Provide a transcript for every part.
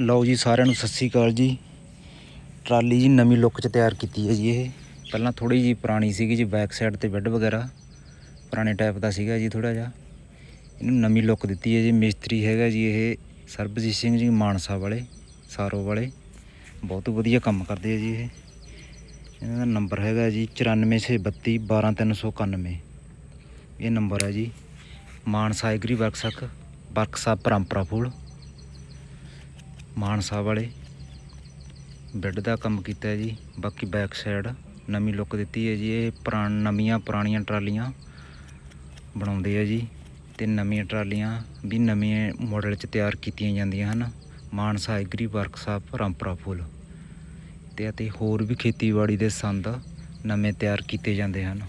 ਲਓ ਜੀ ਸਾਰਿਆਂ ਨੂੰ ਸਤਿ ਸ੍ਰੀ ਅਕਾਲ ਜੀ। ਟਰਾਲੀ ਜੀ ਨਵੀਂ ਲੁੱਕ 'ਚ ਤਿਆਰ ਕੀਤੀ ਹੈ ਜੀ ਇਹ। ਪਹਿਲਾਂ ਥੋੜੀ ਜੀ ਪੁਰਾਣੀ ਸੀਗੀ ਜੀ ਬੈਕ ਸਾਈਡ ਤੇ ਬੈੱਡ ਵਗੈਰਾ। ਪੁਰਾਣੇ ਟਾਈਪ ਦਾ ਸੀਗਾ ਜੀ ਥੋੜਾ ਜਿਹਾ। ਇਹਨੂੰ ਨਵੀਂ ਲੁੱਕ ਦਿੱਤੀ ਹੈ ਜੀ। ਮਿਸਤਰੀ ਹੈਗਾ ਜੀ ਇਹ ਸਰਬਜੀਤ ਸਿੰਘ ਜੀ ਮਾਨਸਾ ਵਾਲੇ, ਸਾਰੋ ਵਾਲੇ। ਬਹੁਤ ਵਧੀਆ ਕੰਮ ਕਰਦੇ ਆ ਜੀ ਇਹ। ਇਹਨਾਂ ਦਾ ਨੰਬਰ ਹੈਗਾ ਜੀ 9432 12391 ਇਹ ਨੰਬਰ ਹੈ ਜੀ। ਮਾਨਸਾ ਐਗਰੀ ਵਰਕਸ਼ਾਪ ਵਰਕਸ਼ਾਪ ਪਰੰਪਰਾ ਫੂਲ ਮਾਨਸਾ ਵਾਲੇ। ਬੈੱਡ ਦਾ ਕੰਮ ਕੀਤਾ ਜੀ। ਬਾਕੀ ਬੈਕ ਸਾਈਡ ਨਵੀਂ ਲੁੱਕ ਦਿੱਤੀ ਹੈ ਜੀ। ਇਹ ਪੁਰਾਣ, ਨਵੀਆਂ ਪੁਰਾਣੀਆਂ ਟਰਾਲੀਆਂ ਬਣਾਉਂਦੇ ਆ ਜੀ। ਤੇ ਨਵੀਆਂ ਟਰਾਲੀਆਂ ਵੀ ਨਵੇਂ ਮਾਡਲ 'ਚ ਤਿਆਰ ਕੀਤੀਆਂ ਜਾਂਦੀਆਂ ਹਨ। ਮਾਨਸਾ ਐਗਰੀ ਵਰਕਸ਼ਾਪ ਰਾਮਪੁਰਾ ਫੁੱਲ ਤੇ ਅਤੇ ਹੋਰ ਵੀ ਖੇਤੀਬਾੜੀ ਦੇ ਸੰਦ ਨਵੇਂ ਤਿਆਰ ਕੀਤੇ ਜਾਂਦੇ ਹਨ।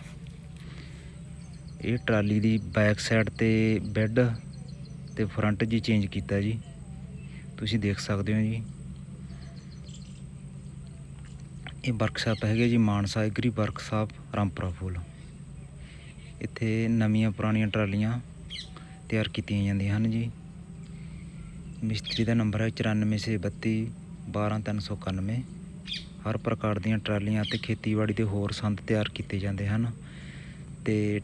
ਇਹ ਟਰਾਲੀ ਦੀ ਬੈਕ ਸਾਈਡ ਤੇ ਬੈੱਡ ਤੇ ਫਰੰਟ ਜੀ ਚੇਂਜ ਕੀਤਾ ਜੀ। ਤੁਸੀਂ ਦੇਖ ਸਕਦੇ ਹੋ ਜੀ। ਇਹ ਵਰਕਸ਼ਾਪ ਹੈਗੇ ਜੀ ਮਾਨਸਾ ਐਗਰੀ ਵਰਕਸ਼ਾਪ ਰਾਮਪੁਰਾ ਫੁੱਲ। ਇੱਥੇ ਨਵੀਆਂ ਪੁਰਾਣੀਆਂ ਟਰਾਲੀਆਂ ਤਿਆਰ ਕੀਤੀਆਂ ਜਾਂਦੀਆਂ ਹਨ ਜੀ। ਮਿਸਤਰੀ ਦਾ ਨੰਬਰ ਹੈ 9432 12391 ਹਰ ਪ੍ਰਕਾਰ ਦੀਆਂ ਟਰਾਲੀਆਂ ਅਤੇ ਖੇਤੀਬਾੜੀ ਦੇ ਹੋਰ ਸੰਦ ਤਿਆਰ ਕੀਤੇ ਜਾਂਦੇ ਹਨ। ਤੇ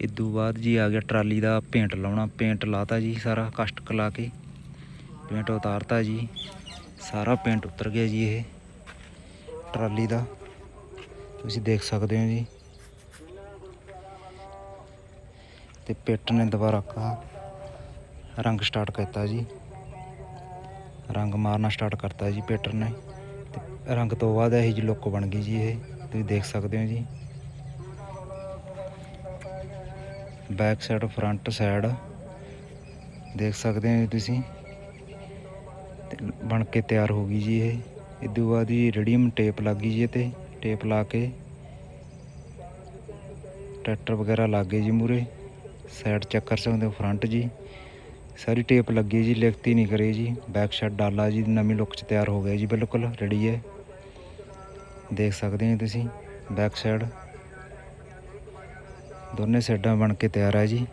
ਇਦੋਂ ਬਾਅਦ ਜੀ ਆ ਗਿਆ ਟਰਾਲੀ ਦਾ ਪੇਂਟ ਲਾਉਣਾ। ਪੇਂਟ ਲਾਤਾ ਜੀ ਸਾਰਾ, ਕਸ਼ਟ ਕਲਾ ਕੇ। ਪੇਂਟ ਉਤਾਰਤਾ ਜੀ। ਸਾਰਾ ਪੇਂਟ ਉਤਰ ਗਿਆ ਜੀ ਇਹ। ਟਰਾਲੀ ਦਾ। ਤੁਸੀਂ ਦੇਖ ਸਕਦੇ ਹੋ ਜੀ। ਤੇ ਪਿੱਟ ਨੇ ਦੁਬਾਰਾ ਕਾ ਰੰਗ ਸਟਾਰਟ ਕਰਤਾ ਜੀ। ਰੰਗ ਮਾਰਨਾ ਸਟਾਰਟ ਕਰਤਾ ਜੀ ਪੇਟਰ ਨੇ। ਤੇ ਰੰਗ ਤੋਂ ਬਾਅਦ ਇਹ ਜੀ ਲੁੱਕ ਬਣ ਗਈ ਜੀ ਇਹ। ਤੁਸੀਂ ਦੇਖ ਸਕਦੇ ਹੋ ਜੀ। ਬੈਕ ਸਾਈਡ ਫਰੰਟ ਸਾਈਡ ਦੇਖ ਸਕਦੇ ਹੋ ਜੀ ਤੁਸੀਂ। ਬਣ ਕੇ ਤਿਆਰ ਹੋ ਗਈ ਜੀ ਇਹ। ਇਦੋਂ ਬਾਅਦ ਜੀ ਰੇਡੀਅਮ ਟੇਪ ਲੱਗ ਗਈ ਜੀ ਇਹ ਤੇ। ਟੇਪ ਲਾ ਕੇ ਟਰੈਕਟਰ ਵਗੈਰਾ ਲੱਗ ਗਏ ਜੀ ਮੂਰੇ। ਸਾਈਡ ਚੈੱਕ ਕਰ ਸਕਦੇ ਹੋ ਫਰੰਟ ਜੀ। ਸਾਰੀ ਟੇਪ ਲੱਗੀ ਜੀ, ਲਿਖਤੀ ਨਹੀਂ ਕਰੀ ਜੀ। ਬੈਕ ਸਾਈਡ ਡਾਲਾ ਜੀ, ਨਵੀਂ ਲੁੱਕ ਚ ਤਿਆਰ ਹੋ ਗਿਆ ਜੀ ਬਿਲਕੁਲ ਰੈਡੀ ਹੈ। ਦੇਖ ਸਕਦੇ ਹੋ ਤੁਸੀਂ, ਬੈਕ ਸਾਈਡ। ਦੋਨੇ ਸਾਈਡਾਂ ਬਣ ਕੇ ਤਿਆਰ ਹੈ ਜੀ।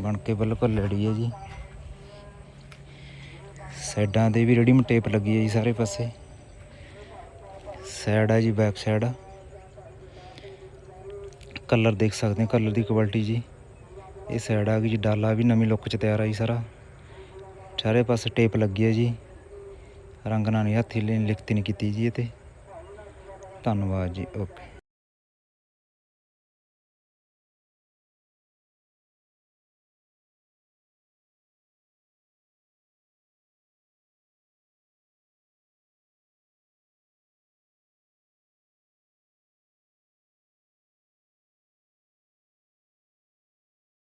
ਬਣ ਕੇ ਬਿਲਕੁਲ ਰੈਡੀ ਹੈ ਜੀ। ਸਾਈਡਾਂ 'ਤੇ ਵੀ ਰੈਡੀਮ ਟੇਪ ਲੱਗੀ ਹੈ ਜੀ ਸਾਰੇ ਪਾਸੇ। ਸਾਈਡ ਹੈ ਜੀ ਬੈਕ ਸਾਈਡ ਕਲਰ ਦੇਖ ਸਕਦੇ ਹੋ ਕਲਰ ਦੀ ਕੁਆਲਿਟੀ ਜੀ। ਇਹ ਸਾਈਡ ਆ ਗਈ ਜੀ, ਡਾਲਾ ਵੀ ਨਵੀਂ ਲੁੱਕ ਚ ਤਿਆਰ ਆ ਜੀ ਸਾਰਾ। ਚਾਰੇ ਪਾਸੇ ਟੇਪ ਲੱਗੀ ਹੈ ਜੀ। ਰੰਗ ਨਾਲ ਨਹੀਂ ਹੱਥੀ ਲਿਖਤੀ ਨਹੀਂ ਕੀਤੀ ਜੀ ਇਹ ਤੇ। ਧੰਨਵਾਦ ਜੀ ਓਕੇ